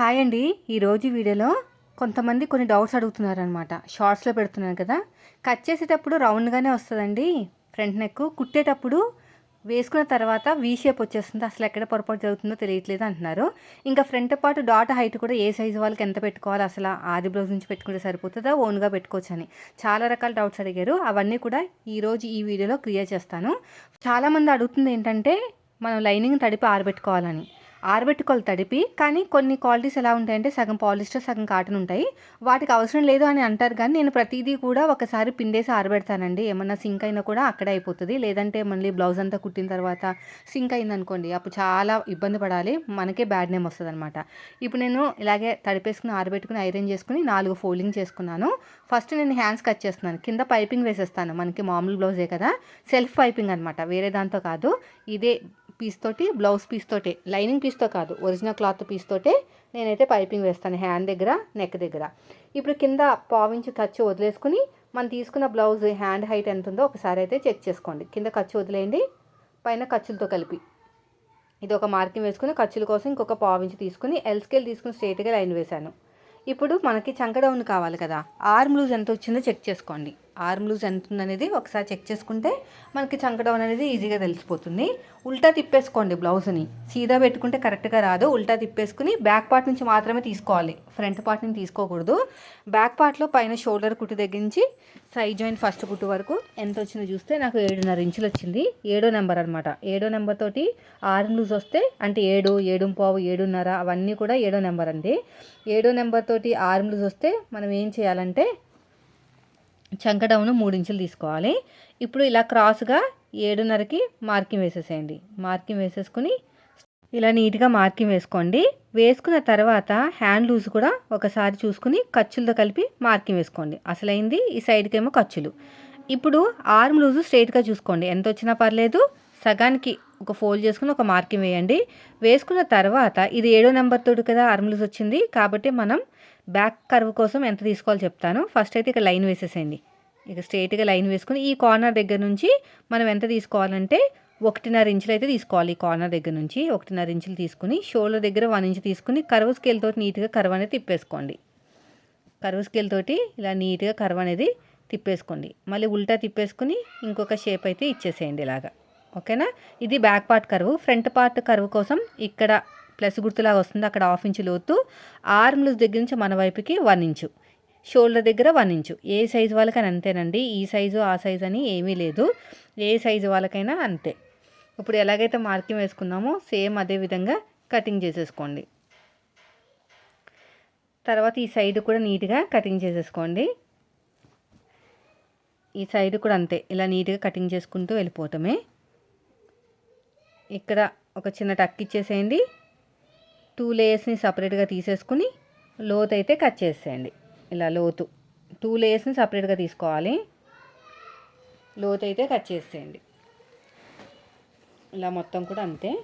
Hi అండి. ఈరోజు వీడియోలో కొంతమంది కొన్ని డౌట్స్ అడుగుతున్నారనమాట షార్ట్స్లో పెడుతున్నాను కదా. కట్ చేసేటప్పుడు రౌండ్గానే వస్తుందండి. ఫ్రంట్ నెక్ కుట్టేటప్పుడు వేసుకున్న తర్వాత వీ షేప్ వచ్చేస్తుంది. అసలు ఎక్కడ పొరపాటు జరుగుతుందో తెలియట్లేదు అంటున్నారు. ఇంకా ఫ్రంట్ పార్ట్ డాట్ హైట్ కూడా ఏ సైజు వాళ్ళకి ఎంత పెట్టుకోవాలి? అసలు ఆది బ్లౌజ్ నుంచి పెట్టుకుంటే సరిపోతుందా? ఓన్గా పెట్టుకోవచ్చు అని. చాలా రకాల డౌట్స్ అడిగారు. అవన్నీ కూడా ఈరోజు ఈ వీడియోలో క్లియర్ చేస్తాను. చాలామంది అడుగుతుంది ఏంటంటే మనం లైనింగ్ తడిపి ఆరబెట్టుకోవాలని. ఆరబెట్టుకోవాలి తడిపి కానీ కొన్ని క్వాలిటీస్ ఎలా ఉంటాయంటే సగం పాలిస్టర్ సగం కాటన్ ఉంటాయి. వాటికి అవసరం లేదు అని అంటారు కానీ నేను ప్రతిదీ కూడా ఒకసారి పిండేసి ఆరబెడతానండి. ఏమన్నా సింక్ అయినా కూడా అక్కడే అయిపోతుంది. లేదంటే మళ్ళీ బ్లౌజ్ అంతా కుట్టిన తర్వాత సింక్ అయిందనుకోండి అప్పుడు చాలా ఇబ్బంది పడాలి. మనకే బ్యాడ్ నేమ్ వస్తుంది అనమాట ఇప్పుడు నేను ఇలాగే తడిపేసుకుని ఆరబెట్టుకుని ఐరన్ చేసుకుని నాలుగు ఫోల్డింగ్ చేసుకున్నాను. ఫస్ట్ నేను హ్యాండ్స్ కట్ చేస్తున్నాను. కింద పైపింగ్ వేసేస్తాను. మనకి మామూలు బ్లౌజే కదా? సెల్ఫ్ పైపింగ్ అనమాట వేరే దాంతో కాదు. ఇదే పీస్ తోటి బ్లౌజ్ పీస్ తోటి. లైనింగ్ పీస్ పీస్తో కాదు ఒరిజినల్ క్లాత్ పీస్తోటే నేనైతే పైపింగ్ వేస్తాను హ్యాండ్ దగ్గర నెక్ దగ్గర. ఇప్పుడు కింద పావించి ఖర్చు వదిలేసుకుని మనం తీసుకున్న బ్లౌజ్ హ్యాండ్ హైట్ ఎంత ఉందో ఒకసారి అయితే చెక్ చేసుకోండి. కింద ఖర్చు వదిలేయండి పైన ఖర్చులతో కలిపి. ఇది ఒక మార్కింగ్ వేసుకుని ఖర్చుల కోసం ఇంకొక పావించి తీసుకుని ఎల్ స్కేల్ తీసుకుని స్ట్రేట్గా లైన్ వేశాను. ఇప్పుడు మనకి చంక డౌన్ కావాలి కదా ఆర్మ్ లూజ్ ఎంత వచ్చిందో చెక్ చేసుకోండి. ఆర్మ్ లూజ్ ఎంత ఉందనేది ఒకసారి చెక్ చేసుకుంటే మనకి చంక డౌన్ అనేది ఈజీగా తెలిసిపోతుంది. ఉల్టా తిప్పేసుకోండి బ్లౌజ్ని. సీదా పెట్టుకుంటే కరెక్ట్గా రాదు. ఉల్టా తిప్పేసుకుని బ్యాక్ పార్ట్ నుంచి మాత్రమే తీసుకోవాలి. ఫ్రంట్ పార్ట్ నుంచి తీసుకోకూడదు. బ్యాక్ పార్ట్లో పైన షోల్డర్ కుట్టు దగ్గర నుంచి సైడ్ జాయింట్ ఫస్ట్ కుట్టు వరకు ఎంత వచ్చిందో చూస్తే నాకు ఏడున్నర ఇంచులు వచ్చింది. ఏడో నెంబర్ అనమాట ఏడో నెంబర్ తోటి ఆర్మ్ లూజ్ వస్తే అంటే ఏడు ఏడు పావు ఏడున్నర అవన్నీ కూడా ఏడో నెంబర్ అండి. ఏడో నెంబర్ తోటి ఆర్మ్ లూజ్ వస్తే మనం ఏం చేయాలంటే చంక డౌన్ మూడు ఇంచులు తీసుకోవాలి. ఇప్పుడు ఇలా క్రాస్గా ఏడున్నరకి మార్కింగ్ వేసేసేయండి. మార్కింగ్ వేసేసుకుని ఇలా నీట్గా మార్కింగ్ వేసుకోండి. వేసుకున్న తర్వాత హ్యాండ్ లూజ్ కూడా ఒకసారి చూసుకుని ఖర్చులతో కలిపి మార్కింగ్ వేసుకోండి. అసలైంది ఈ సైడ్కి ఏమో ఖర్చులు. ఇప్పుడు ఆర్మ్ లూజు స్ట్రైట్గా చూసుకోండి. ఎంత వచ్చినా పర్లేదు. సగానికి ఒక ఫోల్డ్ చేసుకుని ఒక మార్కింగ్ వేయండి. వేసుకున్న తర్వాత ఇది ఏడో నెంబర్ తోటి కదా ఆర్మ్ లూజ్ వచ్చింది. కాబట్టి మనం బ్యాక్ కర్వ్ కోసం ఎంత తీసుకోవాలో చెప్తాను. ఫస్ట్ అయితే ఇక లైన్ వేసేసేయండి. ఇక స్ట్రైట్గా లైన్ వేసుకుని ఈ కార్నర్ దగ్గర నుంచి మనం ఎంత తీసుకోవాలంటే ఒకటిన్నర ఇంచులు అయితే తీసుకోవాలి ఈ కార్నర్ దగ్గర నుంచి. ఒకటిన్నర ఇంచులు తీసుకుని షోల్డర్ దగ్గర వన్ ఇంచ్ తీసుకుని కర్వ్ స్కేల్ తోటి నీట్గా కర్వ్ అనేది తిప్పేసుకోండి. కర్వ్ స్కేల్ తోటి ఇలా నీట్గా కర్వ్ అనేది తిప్పేసుకోండి. మళ్ళీ ఉల్టా తిప్పేసుకుని ఇంకొక షేప్ అయితే ఇచ్చేసేయండి ఇలాగా. ఓకేనా? ఇది back part curve. Front part curve కోసం ఇక్కడ ప్లస్ గుర్తులాగా వస్తుంది. అక్కడ హాఫ్ ఇంచు లోతు ఆర్మ్ లూజ్ దగ్గర నుంచి మన వైపుకి వన్ ఇంచు. షోల్డర్ దగ్గర వన్ ఇంచు. ఏ సైజు వాళ్ళకైనా అంతేనండి. ఈ సైజు ఆ సైజు అని ఏమీ లేదు. ఏ సైజు వాళ్ళకైనా అంతే. ఇప్పుడు ఎలాగైతే మార్కింగ్ వేసుకున్నామో సేమ్ అదే విధంగా కటింగ్ చేసేసుకోండి. తర్వాత ఈ సైడ్ కూడా నీట్గా కటింగ్ చేసేసుకోండి. ఈ సైడ్ కూడా అంతే. ఇలా నీట్గా కటింగ్ చేసుకుంటూ వెళ్ళిపోవటమే ఇక్కడ ఒక చిన్న టక్ ఇచ్చేసేయండి. టూ లేయర్స్ని సపరేట్గా తీసేసుకుని లోతు అయితే కట్ చేసేయండి. ఇలా లోతు. టూ లేయర్స్ని సపరేట్గా తీసుకోవాలి. లోతు అయితే కట్ చేసేయండి. ఇలా మొత్తం కూడా అంతే.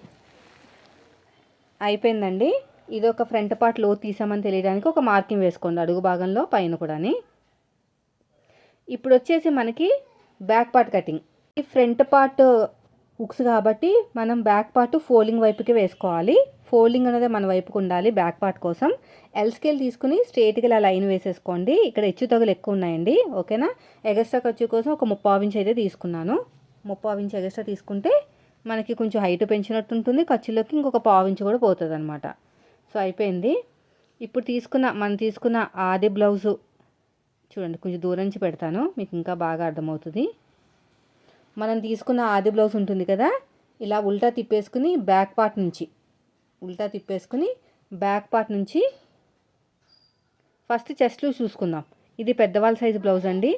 అయిపోయిందండి. ఇది ఒక ఫ్రంట్ పార్ట్ లోతు తీసామని తెలియడానికి ఒక మార్కింగ్ వేసుకోండి అడుగు భాగంలో పైన కూడాని. ఇప్పుడు వచ్చేసి మనకి బ్యాక్ పార్ట్ కటింగ్. ఈ ఫ్రంట్ పార్ట్ హుక్స్ కాబట్టి మనం బ్యాక్ పార్ట్ ఫోల్డింగ్ వైపుకి వేసుకోవాలి. ఫోల్డింగ్ అనేది మన వైపుకు ఉండాలి బ్యాక్ పార్ట్ కోసం. ఎల్ స్కేల్ తీసుకుని స్ట్రేట్గా ఇలా లైన్ వేసేసుకోండి. ఇక్కడ హెచ్చు తగులు ఎక్కువ ఉన్నాయండి ఓకేనా? ఎగస్ట్రా ఖర్చు కోసం ఒక ముప్పావు ఇంచ్ అయితే తీసుకున్నాను. ముప్పావు ఇంచ్ ఎగస్ట్రా తీసుకుంటే మనకి కొంచెం హైట్ పెంచినట్టు ఉంటుంది ఖర్చులోకి ఇంకొక పావు ఇంచ్ కూడా పోతుంది అనమాట సో అయిపోయింది. ఇప్పుడు తీసుకున్న మనం తీసుకున్న ఆది బ్లౌజు చూడండి కొంచెం దూరం నుంచి పెడతాను మీకు ఇంకా బాగా అర్థమవుతుంది. మనం తీసుకున్న ఆది బ్లౌజ్ ఉంటుంది కదా ఇలా ఉల్టా తిప్పేసుకుని బ్యాక్ పార్ట్ నుంచి ఉల్టా తిప్పేసుకుని బ్యాక్ పార్ట్ నుంచి ఫస్ట్ చెస్ట్లు చూసుకుందాం. ఇది పెద్దవాళ్ళ సైజు బ్లౌజ్ అండి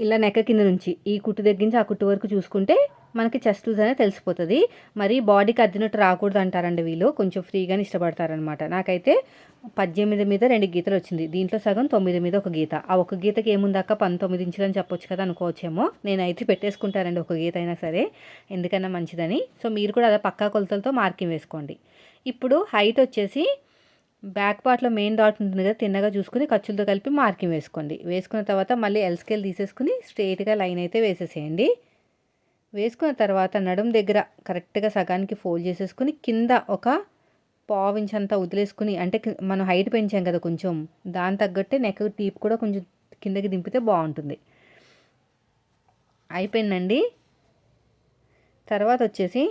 ఇలా నెక్క కింద నుంచి ఈ కుట్టు దగ్గర నుంచి ఆ కుట్టు వరకు చూసుకుంటే మనకి చెస్ట్ లూజ్ అనేది తెలిసిపోతుంది. మరి బాడీకి అద్దినట్టు రాకూడదు అంటారండి వీళ్ళు. కొంచెం ఫ్రీగానే ఇష్టపడతారనమాట నాకైతే పద్దెనిమిది మీద రెండు గీతలు వచ్చింది. దీంట్లో సగం తొమ్మిది మీద ఒక గీత. ఆ ఒక గీతకి ఏముందాక పంతొమ్మిది ఇంచులని అని చెప్పొచ్చు కదా అనుకోవచ్చేమో. నేనైతే పెట్టేసుకుంటారండి ఒక గీత అయినా సరే. ఎందుకన్నా మంచిదని. సో మీరు కూడా అదే పక్కా కొలతలతో మార్కింగ్ వేసుకోండి. ఇప్పుడు హైట్ వచ్చేసి బ్యాక్ పార్ట్లో మెయిన్ డాట్ ఉంటుంది కదా తిన్నగా చూసుకుని ఖర్చులతో కలిపి మార్కింగ్ వేసుకోండి. వేసుకున్న తర్వాత మళ్ళీ ఎల్ స్కేల్ తీసేసుకుని స్ట్రైట్గా లైన్ అయితే వేసేసేయండి. వేసుకున్న తర్వాత నడుం దగ్గర కరెక్ట్గా సగానికి ఫోల్డ్ చేసేసుకుని కింద ఒక పావు అంతా వదిలేసుకుని అంటే మనం హైట్ పెంచాం కదా కొంచెం దాని తగ్గట్టే నెక్ టీప్ కూడా కొంచెం కిందకి దింపితే బాగుంటుంది. అయిపోయిందండి. తర్వాత వచ్చేసి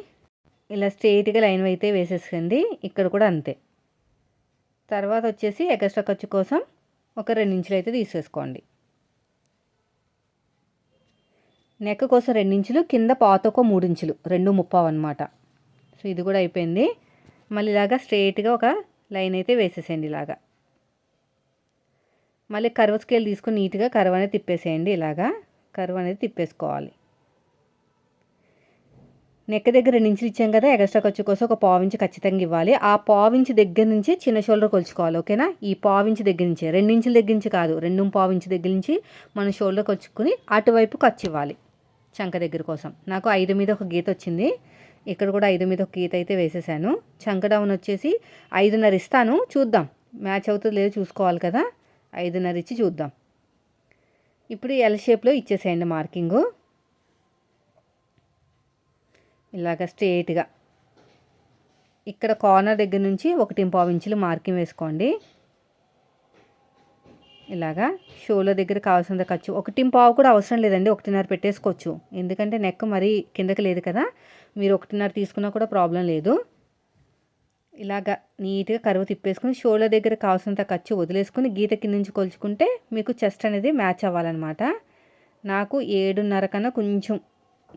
ఇలా స్ట్రైట్గా లైన్ అయితే వేసేసుకోండి. ఇక్కడ కూడా అంతే. తర్వాత వచ్చేసి ఎక్స్ట్రా ఖర్చు కోసం ఒక రెండు ఇంచులు అయితే తీసేసుకోండి. నెక్ కోసం రెండించులు కింద పాతకు మూడు ఇంచులు రెండు ముప్పావు అనమాట సో ఇది కూడా అయిపోయింది. మళ్ళీ ఇలాగా స్ట్రైట్గా ఒక లైన్ అయితే వేసేసేయండి ఇలాగా. మళ్ళీ కర్వ్ స్కేల్ తీసుకుని నీట్గా కర్వ్ అనేది తిప్పేసేయండి ఇలాగా. కర్వ్ అనేది తిప్పేసుకోవాలి. నెక్ దగ్గర రెండు ఇంచులు ఇచ్చాం కదా ఎక్స్ట్రా ఖర్చు కోసం ఒక పావించి ఖచ్చితంగా ఇవ్వాలి. ఆ పావించి దగ్గర నుంచి చిన్న షోల్డర్ కొలుచుకోవాలి ఓకేనా? ఈ పావించి దగ్గర నుంచి. రెండించుల దగ్గర నుంచి కాదు రెండు పావించి దగ్గర నుంచి మనం షోల్డర్ కొలుచుకుని అటువైపు ఖర్చు ఇవ్వాలి. చంక దగ్గర కోసం. నాకు ఐదు మీద ఒక గీత వచ్చింది. ఇక్కడ కూడా ఐదు మీద ఒక గీత అయితే వేసేసాను. చంక డౌన్ వచ్చేసి ఐదున్నర ఇస్తాను. చూద్దాం. మ్యాచ్ అవుతుంది లేదో చూసుకోవాలి కదా. ఐదున్నర ఇచ్చి చూద్దాం. ఇప్పుడు ఎల్ షేప్లో ఇచ్చేసేయండి మార్కింగు ఇలాగ స్ట్రేట్గా ఇక్కడ కార్నర్ దగ్గర నుంచి ఒకటి పావు ఇంచులు మార్కింగ్ వేసుకోండి. ఇలాగా షోలో దగ్గర కావాల్సినంత ఖర్చు. ఒకటి పావు కూడా అవసరం లేదండి ఒకటిన్నర పెట్టేసుకోవచ్చు. ఎందుకంటే నెక్ మరీ కిందకి లేదు కదా మీరు ఒకటిన్నర తీసుకున్నా కూడా ప్రాబ్లం లేదు. ఇలాగా నీట్గా కరువు తిప్పేసుకుని షోల దగ్గర కావాల్సినంత ఖర్చు వదిలేసుకుని గీత కింద నుంచి కొలుచుకుంటే మీకు చెస్ట్ అనేది మ్యాచ్ అవ్వాలన్నమాట. నాకు ఏడున్నర కన్నా కొంచెం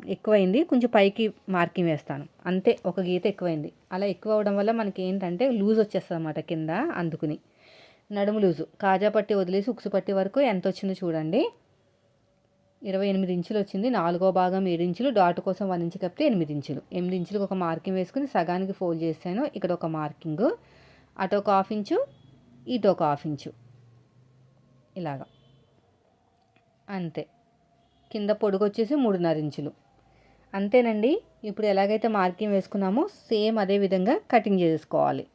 ఎక్కువైంది కొంచెం పైకి మార్కింగ్ వేస్తాను. అంతే ఒక గీత ఎక్కువైంది. అలా ఎక్కువ అవడం వల్ల మనకి ఏంటంటే లూజ్ వచ్చేస్తుంది అన్నమాట కింద అందుకుని. నడుము లూజు. కాజా పట్టి వదిలేసి ఉక్సు పట్టి వరకు ఎంత వచ్చిందో చూడండి. ఇరవై ఎనిమిది ఇంచులు వచ్చింది. నాలుగో భాగం ఏడు ఇంచులు. డాట్ కోసం వన్ ఇంచు కప్పితే ఎనిమిది ఇంచులు. ఎనిమిది ఇంచులకు ఒక మార్కింగ్ వేసుకుని సగానికి ఫోల్డ్ చేశాను. ఇక్కడ ఒక మార్కింగ్. అటు ఒక హాఫ్ ఇంచు ఇటు ఒక హాఫ్ ఇంచు. ఇలాగా. అంతే. కింద పొడుగు వచ్చేసి మూడున్నర ఇంచులు. అంతేనండి. ఇప్పుడు ఎలాగైతే మార్కింగ్ వేసుకున్నామో సేమ్ అదే విధంగా కటింగ్ చేసుకోవాలి.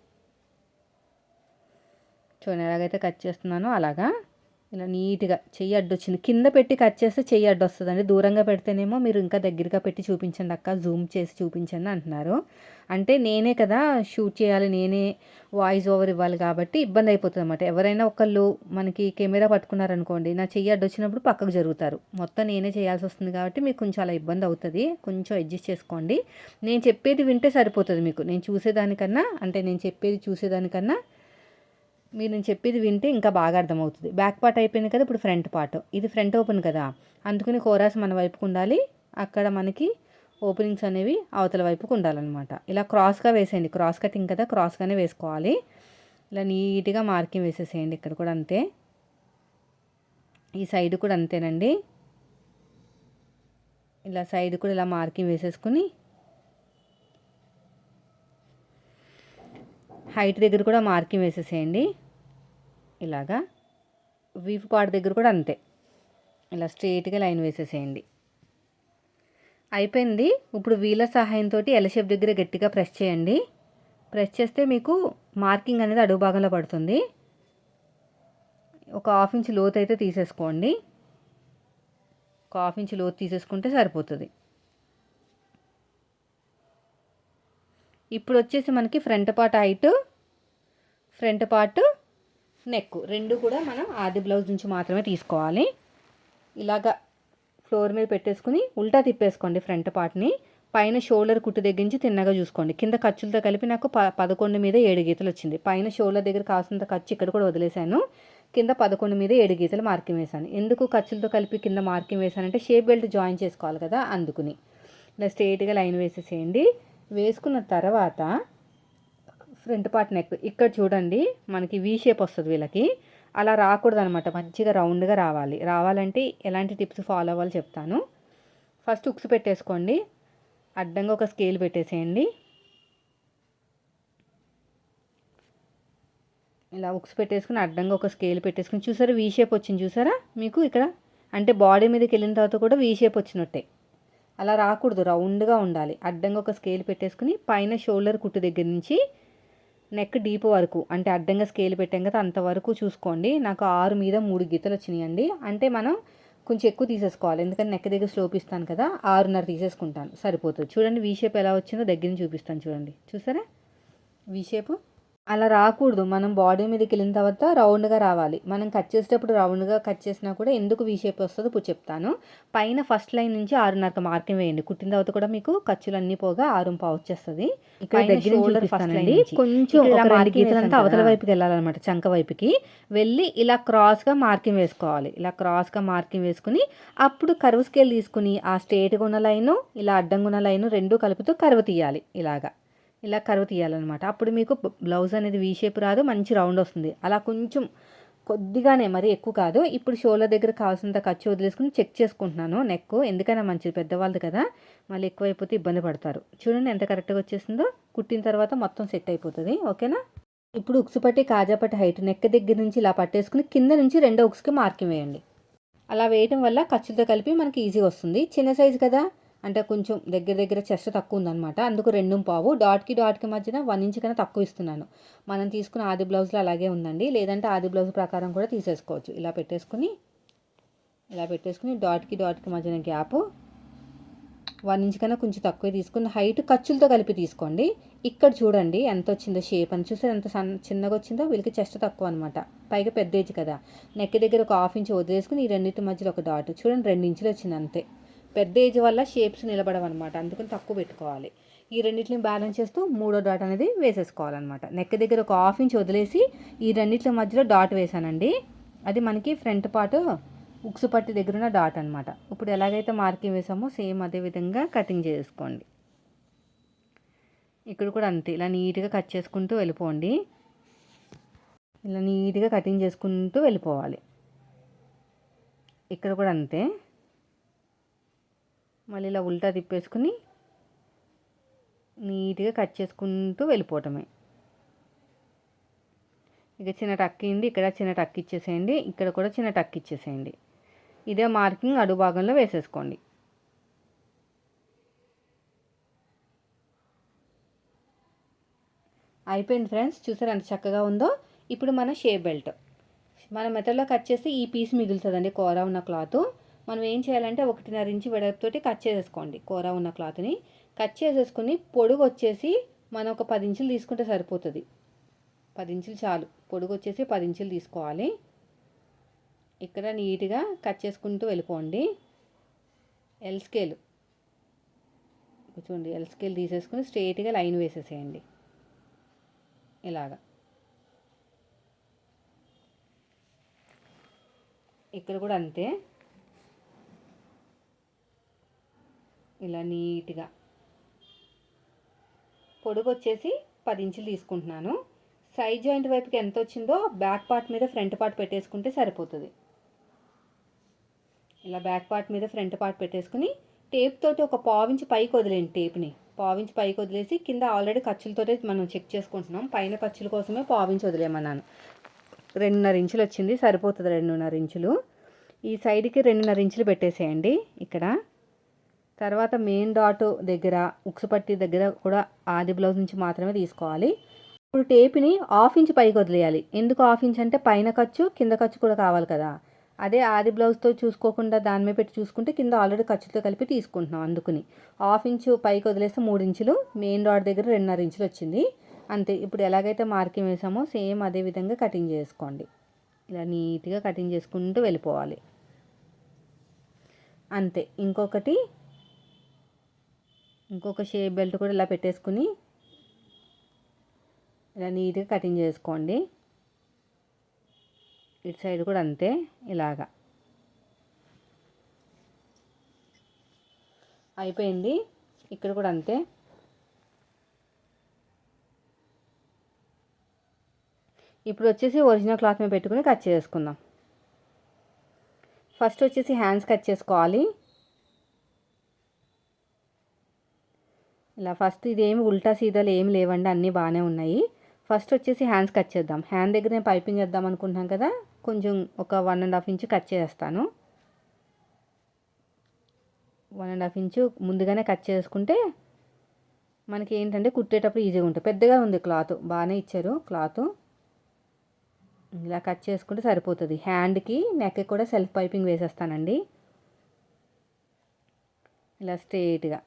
చూడండి ఎలాగైతే కట్ చేస్తున్నానో. అలాగా? ఇలా నీట్గా చెయ్యి అడ్డు వచ్చింది కింద పెట్టి కట్ చేస్తే చెయ్యి అడ్డు వస్తుందండి దూరంగా పెడితేనేమో మీరు ఇంకా దగ్గరగా పెట్టి చూపించండి అక్క. జూమ్ చేసి చూపించండి అంటున్నారు. అంటే నేనే కదా షూట్ చేయాలి. నేనే వాయిస్ ఓవర్ ఇవ్వాలి కాబట్టి ఇబ్బంది అయిపోతుంది అనమాట ఎవరైనా ఒకళ్ళు మనకి కెమెరా పట్టుకున్నారనుకోండి నా చెయ్యి అడ్డు వచ్చినప్పుడు పక్కకు జరుగుతారు. మొత్తం నేనే చేయాల్సి వస్తుంది కాబట్టి మీకు కొంచెం అలా ఇబ్బంది అవుతుంది. కొంచెం అడ్జస్ట్ చేసుకోండి. నేను చెప్పేది వింటే సరిపోతుంది మీకు. నేను చూసేదానికన్నా అంటే నేను చెప్పేది చూసేదానికన్నా మీరు నేను చెప్పేది వింటే ఇంకా బాగా అర్థమవుతుంది. బ్యాక్ పార్ట్ అయిపోయింది కదా ఇప్పుడు ఫ్రంట్ పార్ట్. ఇది ఫ్రంట్ ఓపెన్ కదా. అందుకని కోరాస్ మన వైపుకు ఉండాలి. అక్కడ మనకి ఓపెనింగ్స్ అనేవి అవతల వైపుకు ఉండాలన్నమాట. ఇలా క్రాస్గా వేసేయండి. క్రాస్ కటింగ్ కదా క్రాస్గానే వేసుకోవాలి. ఇలా నీట్గా మార్కింగ్ వేసేసేయండి ఇక్కడ కూడా అంతే. ఈ సైడ్ కూడా అంతేనండి. ఇలా సైడ్ కూడా ఇలా మార్కింగ్ వేసేసుకుని హైట్ దగ్గర కూడా మార్కింగ్ వేసేసేయండి. ఇలాగా వీపు పాడు దగ్గర కూడా అంతే. ఇలా స్ట్రెయిట్గా లైన్ వేసేసేయండి. అయిపోయింది. ఇప్పుడు వీల సహాయంతో ఎల్ షేప్ దగ్గర గట్టిగా ప్రెస్ చేయండి. ప్రెస్ చేస్తే మీకు మార్కింగ్ అనేది అడుగు భాగంలో పడుతుంది. ఒక హాఫ్ ఇంచ్ లోతు అయితే తీసేసుకోండి. ఒక హాఫ్ ఇంచ్ లోతు తీసేసుకుంటే సరిపోతుంది. ఇప్పుడు వచ్చేసి మనకి front part height front part neck రెండు కూడా మనం ఆది బ్లౌజ్ నుంచి మాత్రమే తీసుకోవాలి. ఇలాగా ఫ్లోర్ మీద పెట్టేసుకుని ఉల్టా తిప్పేసుకోండి ఫ్రంట్ పార్ట్ని. పైన షోల్డర్ కుట్టు దగ్గర నుంచి తిన్నగా చూసుకోండి. కింద ఖర్చులతో కలిపి నాకు ప పదకొండు మీద ఏడు గీతలు వచ్చింది. పైన షోల్డర్ దగ్గర కాసినంత ఖర్చు ఇక్కడ కూడా వదిలేశాను. కింద పదకొండు మీద ఏడు గీతలు మార్కింగ్ వేశాను. ఎందుకు ఖర్చులతో కలిపి కింద మార్కింగ్ వేశానంటే షేప్ బెల్ట్ జాయిన్ చేసుకోవాలి కదా అందుకుని. ఇలా స్ట్రేట్గా లైన్ వేసేసేయండి. వేసుకున్న తర్వాత ఫ్రంట్ పార్ట్ నెక్. ఇక్కడ చూడండి మనకి వీ షేప్ వస్తుంది వీళ్ళకి. అలా రాకూడదు అనమాట మంచిగా రౌండ్గా రావాలి. రావాలంటే ఎలాంటి టిప్స్ ఫాలో అవ్వాలో చెప్తాను. ఫస్ట్ ఉక్స్ పెట్టేసుకోండి. అడ్డంగా ఒక స్కేల్ పెట్టేసేయండి. ఇలా ఉక్స్ పెట్టేసుకుని అడ్డంగా ఒక స్కేల్ పెట్టేసుకుని చూసారా వీ షేప్ వచ్చింది చూసారా? మీకు ఇక్కడ అంటే బాడీ మీదకి వెళ్ళిన తర్వాత కూడా వీ షేప్ వచ్చినట్టే. అలా రాకూడదు రౌండ్గా ఉండాలి. అడ్డంగా ఒక స్కేల్ పెట్టేసుకుని పైన షోల్డర్ కుట్టు దగ్గర నుంచి నెక్ డీప్ వరకు అంటే అడ్డంగా స్కేల్ పెట్టాం కదా అంతవరకు చూసుకోండి. నాకు ఆరు మీద మూడు గీతలు వచ్చినాయండి. అంటే మనం కొంచెం ఎక్కువ తీసేసుకోవాలి. ఎందుకంటే నెక్ దగ్గర స్లోప్ ఇస్తాను కదా ఆరున్నర తీసేసుకుంటాను. సరిపోతుంది. చూడండి వీ షేప్ ఎలా వచ్చిందో దగ్గర నుంచి చూపిస్తాను చూడండి. చూసారా? వీ షేపు అలా రాకూడదు. మనం బాడీ మీదకి వెళ్ళిన తర్వాత రౌండ్గా రావాలి. మనం కట్ చేసేటప్పుడు రౌండ్గా కట్ చేసినా కూడా ఎందుకు వీ షేప్ వస్తుందో ఇప్పుడు చెప్తాను. పైన ఫస్ట్ లైన్ నుంచి ఆరున్నర మార్కింగ్ వేయండి. కుట్టిన తర్వాత కూడా మీకు ఖర్చులు అన్ని పోగా ఆరు పావు వచ్చేస్తుంది. ఇక్కడ దగ్గర షోల్డర్ ఫస్ట్ లైన్ కొంచెం గీతలంతా అవతల వైపుకి వెళ్ళాలన్నమాట. చంక వైపుకి. వెళ్ళి ఇలా క్రాస్గా మార్కింగ్ వేసుకోవాలి. ఇలా క్రాస్గా మార్కింగ్ వేసుకుని అప్పుడు కరువు స్కేల్ తీసుకుని ఆ స్ట్రేట్గా ఉన్న లైను ఇలా అడ్డంగా ఉన్న లైను రెండు కలుపుతూ కరువు తీయాలి. ఇలాగా. ఇలా కరువు తీయాలన్నమాట. అప్పుడు మీకు బ్లౌజ్ అనేది వీ షేప్ రాదు మంచి రౌండ్ వస్తుంది. అలా కొంచెం కొద్దిగానే మరి ఎక్కువ కాదు. ఇప్పుడు షోల దగ్గర కావాల్సినంత ఖర్చు వదిలేసుకుని చెక్ చేసుకుంటున్నాను నెక్ ఎందుకైనా మంచిది పెద్దవాళ్ళది కదా. మళ్ళీ ఎక్కువైపోతే ఇబ్బంది పడతారు. చూడండి ఎంత కరెక్ట్గా వచ్చేసిందో. కుట్టిన తర్వాత మొత్తం సెట్ అయిపోతుంది. ఓకేనా? ఇప్పుడు ఉక్సు పట్టి కాజాపట్టి హైట్ నెక్ దగ్గర నుంచి ఇలా పట్టేసుకుని కింద నుంచి రెండో ఉక్స్కి మార్కింగ్ వేయండి. అలా వేయడం వల్ల ఖర్చులతో కలిపి మనకి ఈజీగా వస్తుంది. చిన్న సైజు కదా. అంటే కొంచెం దగ్గర దగ్గర చెస్ట్ తక్కువ ఉందన్నమాట అందుకు రెండు పావు. డాట్కి డాట్కి మధ్యన వన్ ఇంచ్ కన్నా తక్కువ ఇస్తున్నాను. మనం తీసుకున్న ఆది బ్లౌజ్లో అలాగే ఉందండి. లేదంటే ఆది బ్లౌజ్ ప్రకారం కూడా తీసేసుకోవచ్చు. ఇలా పెట్టేసుకుని ఇలా పెట్టేసుకుని డాట్కి డాట్కి మధ్యన గ్యాప్. వన్ ఇంచ్ కన్నా కొంచెం తక్కువ తీసుకుని హైట్ ఖర్చులతో కలిపి తీసుకోండి. ఇక్కడ చూడండి ఎంత వచ్చిందో షేప్ అని. చూస్తే ఎంత సన్న చిన్నగా వచ్చిందో వీళ్ళకి చెస్ట్ తక్కువ అనమాట. పైగా పెద్ద ఏజ్ కదా. నెక్ దగ్గర ఒక హాఫ్ ఇంచ్ వదిలేసుకుని ఈ రెండింటి మధ్యలో ఒక డాట్. చూడండి రెండు ఇంచులు వచ్చింది అంతే. పెద్ద ఏజ్ వల్ల షేప్స్ నిలబడవన్నమాట. అందుకని తక్కువ పెట్టుకోవాలి. ఈ రెండింటిని బ్యాలెన్స్ చేస్తూ మూడో డాట్ అనేది వేసేసుకోవాలన్నమాట. నెక్ దగ్గర ఒక హాఫ్ ఇంచ్ వదిలేసి ఈ రెండింటి మధ్యలో డాట్ వేసానండి. అది మనకి ఫ్రంట్ పార్ట్ ఉక్సు పట్టి దగ్గర ఉన్న డాట్ అనమాట ఇప్పుడు ఎలాగైతే మార్కింగ్ వేసామో సేమ్ అదే విధంగా కటింగ్ చేసుకోండి. ఇక్కడ కూడా అంతే. ఇలా నీట్గా కట్ చేసుకుంటూ వెళ్ళిపోండి. ఇలా నీట్గా కటింగ్ చేసుకుంటూ వెళ్ళిపోవాలి. ఇక్కడ కూడా అంతే. మళ్ళీ ఇలా ఉల్టా తిప్పేసుకుని నీట్గా కట్ చేసుకుంటూ వెళ్ళిపోవటమే. ఇక చిన్న టక్ అయింది ఇక్కడ చిన్న టక్ ఇచ్చేసేయండి ఇక్కడ కూడా చిన్న టక్ ఇచ్చేసేయండి. ఇదే మార్కింగ్ అడుగు భాగంలో వేసేసుకోండి. అయిపోయింది ఫ్రెండ్స్ చూసారు ఎంత చక్కగా ఉందో? ఇప్పుడు మన షేప్ బెల్ట్. మన మెథడ్లో కట్ చేస్తే ఈ పీస్ మిగులుతుందండి కూర ఉన్న క్లాత్. మనం ఏం చేయాలంటే ఒకటిన్నర ఇంచు వెడల్పుతోటి కట్ చేసేసుకోండి కూర ఉన్న క్లాత్ని. కట్ చేసేసుకుని పొడుగు వచ్చేసి మనం ఒక పది ఇంచులు తీసుకుంటే సరిపోతుంది. పది ఇంచులు చాలు. పొడుగు వచ్చేసి పది ఇంచులు తీసుకోవాలి. ఇక్కడ నీట్గా కట్ చేసుకుంటూ వెళ్ళిపోండి. ఎల్ స్కేల్ చూడండి ఎల్ స్కేల్ తీసేసుకుని స్ట్రైట్గా లైన్ వేసేసేయండి. ఇలాగా. ఇక్కడ కూడా అంతే. ఇలా నీట్గా. పొడుగు వచ్చేసి పది ఇంచులు తీసుకుంటున్నాను. సైడ్ జాయింట్ వైపుకి ఎంత వచ్చిందో బ్యాక్ పార్ట్ మీద ఫ్రంట్ పార్ట్ పెట్టేసుకుంటే సరిపోతుంది. ఇలా బ్యాక్ పార్ట్ మీద ఫ్రంట్ పార్ట్ పెట్టేసుకుని టేప్ తోటి ఒక పావించి పైకి వదిలేండి టేప్ని. పావించి పైకి వదిలేసి కింద ఆల్రెడీ ఖర్చులతో మనం చెక్ చేసుకుంటున్నాం. పైన ఖర్చుల కోసమే పావించి వదిలేమన్నాను రెండున్నర ఇంచులు వచ్చింది సరిపోతుంది రెండున్నర ఇంచులు. ఈ సైడ్కి రెండున్నర ఇంచులు పెట్టేసేయండి. ఇక్కడ తర్వాత మెయిన్ డాట్ దగ్గర ఉక్సుపట్టి దగ్గర కూడా ఆది బ్లౌజ్ నుంచి మాత్రమే తీసుకోవాలి. ఇప్పుడు టేప్ని హాఫ్ ఇంచ్ పైకి వదిలేయాలి. ఎందుకు హాఫ్ ఇంచ్ అంటే పైన ఖర్చు కింద ఖర్చు కూడా కావాలి కదా. అదే ఆది బ్లౌజ్తో చూసుకోకుండా దాని మీద పెట్టి చూసుకుంటే కింద ఆల్రెడీ ఖర్చుతో కలిపి తీసుకుంటున్నాం అందుకుని. హాఫ్ ఇంచు పైకి వదిలేస్తే మూడు ఇంచులు మెయిన్ డాట్ దగ్గర రెండున్నర ఇంచులు వచ్చింది. అంతే. ఇప్పుడు ఎలాగైతే మార్కింగ్ వేసామో సేమ్ అదే విధంగా కటింగ్ చేసుకోండి. ఇలా నీట్గా కటింగ్ చేసుకుంటూ వెళ్ళిపోవాలి. అంతే. ఇంకొకటి ఇంకొక షేప్ బెల్ట్ కూడా ఇలా పెట్టేసుకుని ఇలా నీట్గా కటింగ్ చేసుకోండి. ఇటు సైడ్ కూడా అంతే ఇలాగా. అయిపోయింది. ఇక్కడ కూడా అంతే. ఇప్పుడు వచ్చేసి ఒరిజినల్ క్లాత్ మీద పెట్టుకుని కట్ చేసుకుందాం. ఫస్ట్ వచ్చేసి హ్యాండ్స్ కట్ చేసుకోవాలి. ఇలా ఫస్ట్ ఇదేమి ఉల్టా సీదాలు ఏమి లేవండి అన్నీ బాగానే ఉన్నాయి. ఫస్ట్ వచ్చేసి హ్యాండ్స్ కట్ చేద్దాం. హ్యాండ్ దగ్గర నేను పైపింగ్ చేద్దాం అనుకుంటున్నాం కదా కొంచెం ఒక one and half inch cut చేస్తాను. వన్ అండ్ హాఫ్ ఇంచు ముందుగానే కట్ చేసుకుంటే మనకి ఏంటంటే కుట్టేటప్పుడు ఈజీగా ఉంటుంది. పెద్దగా ఉంది క్లాత్ బాగానే ఇచ్చారు క్లాత్ ఇలా కట్ చేసుకుంటే సరిపోతుంది. హ్యాండ్కి నెక్ కూడా సెల్ఫ్ పైపింగ్ వేసేస్తానండి. ఇలా స్ట్రేట్గా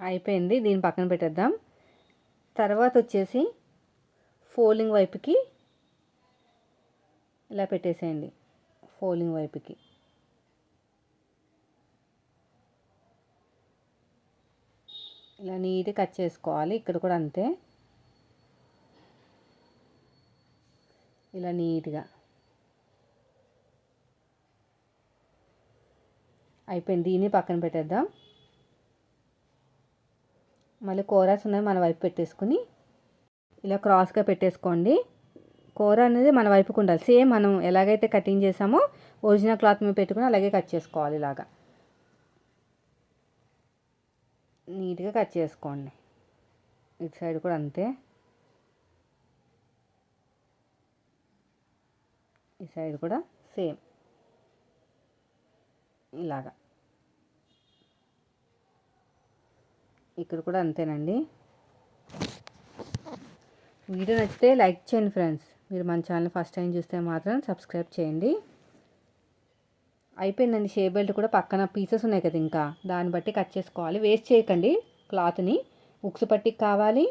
అయిపోయింది. దీన్ని పక్కన పెట్టేద్దాం. తర్వాత వచ్చేసి ఫోలింగ్ వైపుకి ఇలా పెట్టేసేయండి. ఫోలింగ్ వైపుకి. ఇలా నీట్గా కట్ చేసుకోవాలి. ఇక్కడ కూడా అంతే. ఇలా నీట్గా. అయిపోయింది. దీన్ని పక్కన పెట్టేద్దాం. మళ్ళీ కూరస్ ఉన్నాయి మన వైపు పెట్టేసుకుని ఇలా క్రాస్గా పెట్టేసుకోండి. కూర అనేది మన వైపుకు ఉండాలి. సేమ్ మనం ఎలాగైతే కటింగ్ చేసామో ఒరిజినల్ క్లాత్ మీద పెట్టుకుని అలాగే కట్ చేసుకోవాలి ఇలాగా. నీట్గా కట్ చేసుకోండి. ఇటు సైడ్ కూడా అంతే. ఈ సైడ్ కూడా సేమ్. ఇలాగా. ఇక్కడ కూడా అంతేనండి. వీడియో నచ్చితే లైక్ చేయండి ఫ్రెండ్స్. మీరు మన ఛానల్ ఫస్ట్ టైం చూస్తే మాత్రం సబ్స్క్రైబ్ చేయండి. అయిపోయిందండి షే బెల్ట్ కూడా. పక్కన పీసెస్ ఉన్నాయి కదా ఇంకా. దాన్ని బట్టి కట్ చేసుకోవాలి. వేస్ట్ చేయకండి క్లాత్ని. ఉక్స్ పట్టికి కావాలి.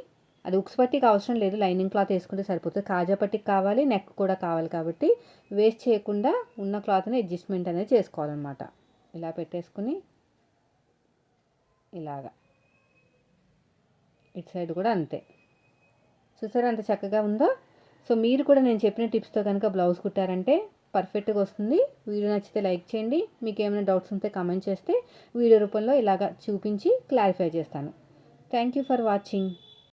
అది ఉక్స్ పట్టికి అవసరం లేదు. లైనింగ్ క్లాత్ వేసుకుంటే సరిపోతుంది. కాజా పట్టికి కావాలి. నెక్ కూడా కావాలి కాబట్టి వేస్ట్ చేయకుండా ఉన్న క్లాత్ని అడ్జస్ట్మెంట్ అనేది చేసుకోవాలన్నమాట. ఇలా పెట్టేసుకుని ఇలాగా. ఇటు సైడ్ కూడా అంతే. చూసారా అంత చక్కగా ఉందో? సో మీరు కూడా నేను చెప్పిన టిప్స్తో కనుక బ్లౌజ్ కుట్టారంటే పర్ఫెక్ట్గా వస్తుంది. వీడియో నచ్చితే లైక్ చేయండి. మీకు ఏమైనా డౌట్స్ ఉంటే కమెంట్ చేస్తే వీడియో రూపంలో ఇలాగా చూపించి క్లారిఫై చేస్తాను. Thank you for watching.